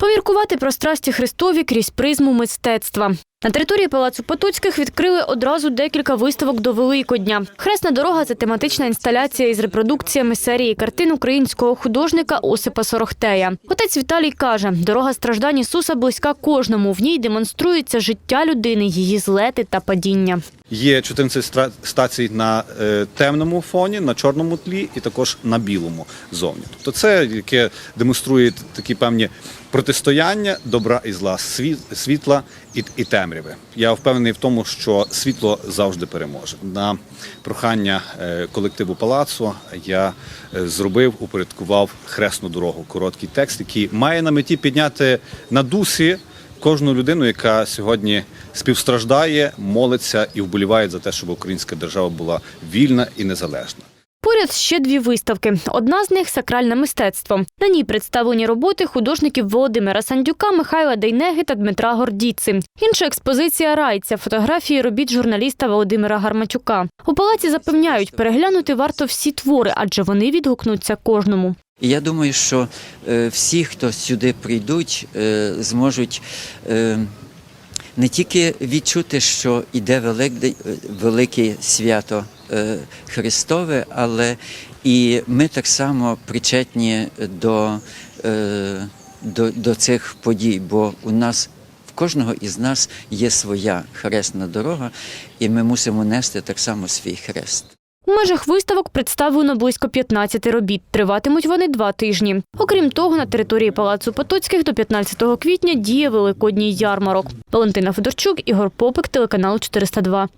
Поміркувати про страсті Христові крізь призму мистецтва. На території Палацу Потоцьких відкрили одразу декілька виставок до Великодня. Хресна дорога це тематична інсталяція із репродукціями серії картин українського художника Осипа Сорохтея. Отець Віталій каже, дорога страждань Ісуса близька кожному. В ній демонструється життя людини, її злети та падіння. Є 14 стацій на е, темному фоні, на чорному тлі і також на білому зовні. Тобто це яке демонструє такі певні протистояння добра і зла, світла і, і темряви. Я впевнений в тому, що світло завжди переможе. На прохання е, колективу палацу я е, зробив, упорядкував хресну дорогу. Короткий текст, який має на меті підняти на дусі кожну людину, яка сьогодні співстраждає, молиться і вболіває за те, щоб українська держава була вільна і незалежна. Поряд ще дві виставки. Одна з них сакральне мистецтво. На ній представлені роботи художників Володимира Сандюка, Михайла Дейнеги та Дмитра Гордіци. Інша експозиція райця фотографії робіт журналіста Володимира Гарматюка. У палаці запевняють, переглянути варто всі твори, адже вони відгукнуться кожному. Я думаю, що е, всі, хто сюди прийдуть, е, зможуть е, не тільки відчути, що іде велике, велике свято Христове, але і ми так само причетні до, е, до, до цих подій, бо у нас. В кожного із нас є своя хресна дорога, і ми мусимо нести так само свій хрест. У межах виставок представлено близько 15 робіт. Триватимуть вони два тижні. Окрім того, на території Палацу Потоцьких до 15 квітня діє Великодній ярмарок. Валентина Федорчук, Ігор Попик, телеканал 402.